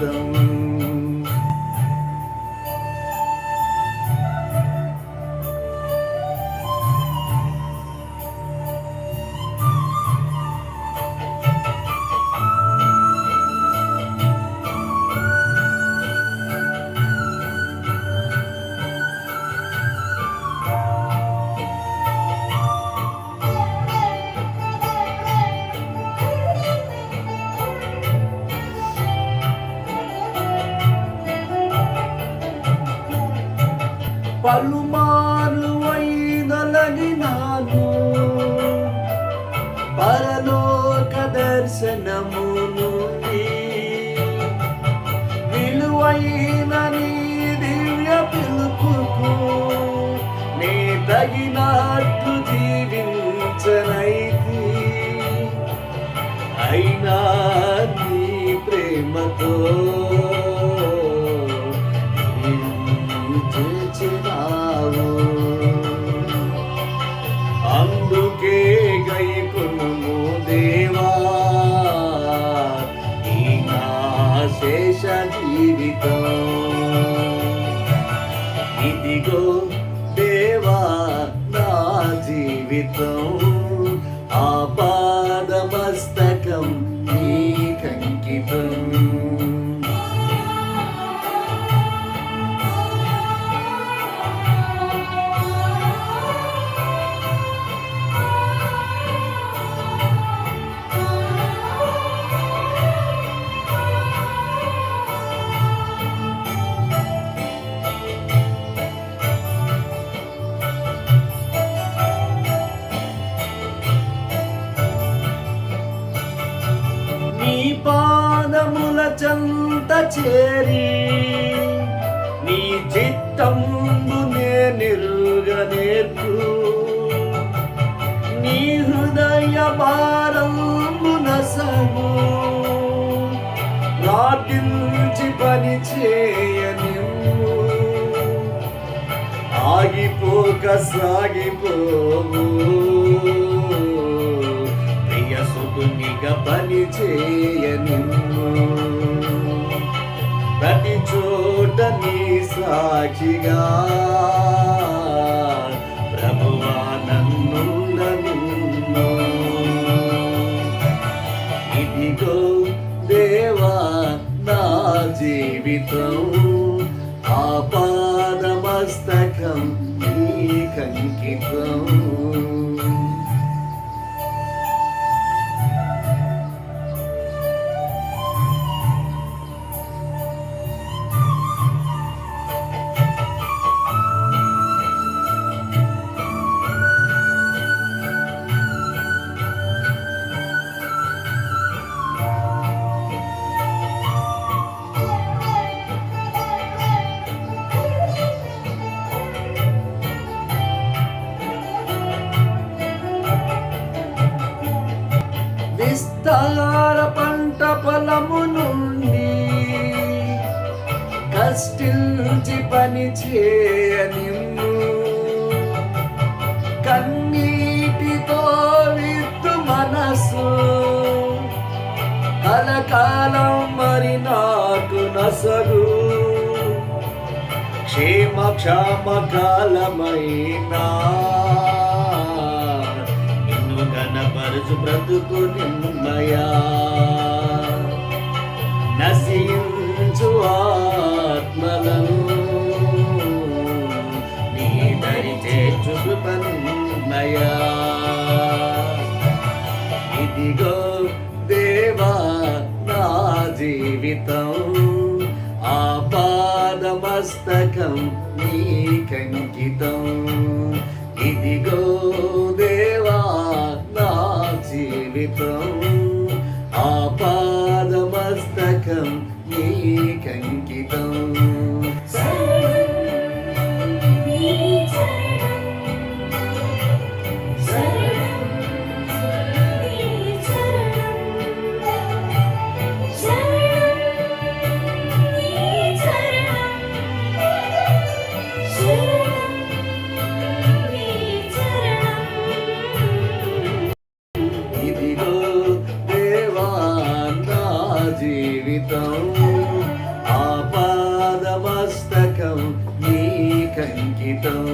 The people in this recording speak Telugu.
నీకంకితం పలుమారు వైదలగినాను పరలోక దర్శనము నుండి విలువైన నీ దివ్య పిలుపుకు నీ తగినట్టు జీవించనైతి. అయినా నీ ప్రేమతో చేర్చినావు. అందుకే గైకును దేవా ఈ నా శేష జీవితం ఇదిగో దేవా నా జీవితం నీ పాదముల చెంత చేరి నీ చిత్తంబు నేర్గు నీ హృదయ భారంబు నసము నాటించి పని చేయని ఆగిపోక సాగిపోవు. ప్రియ సుతునిగా పని చేయనిమ్ము ప్రతి చోట నీ సాక్షిగా ప్రభువా నన్ను ఇదిగో దేవా నా జీవితం ఆ పాదమస్తకం నీ కంకితం విస్తార పంట పొలము నుండి కష్టించి పని చేయనిమ్ము. కన్నీటితో విత్తు మనసు కలకాలం మరి నాకు నసగు. క్షేమ క్షామ కాలమైనా నలుసు బ్రతుకు నిమ్మయా నశించు ఆత్మలను. నీ దరి చేర్చు కృపన్నయా ఇదిగో దేవా నా జీవితం. ఆపాదమస్తకం నీ కంకితం. ఇదిగో జీవితం ఆపాదమస్తకం నీకంకితం ఇదిగో జీవితం ఆపాదమస్తకం నీకంకితం.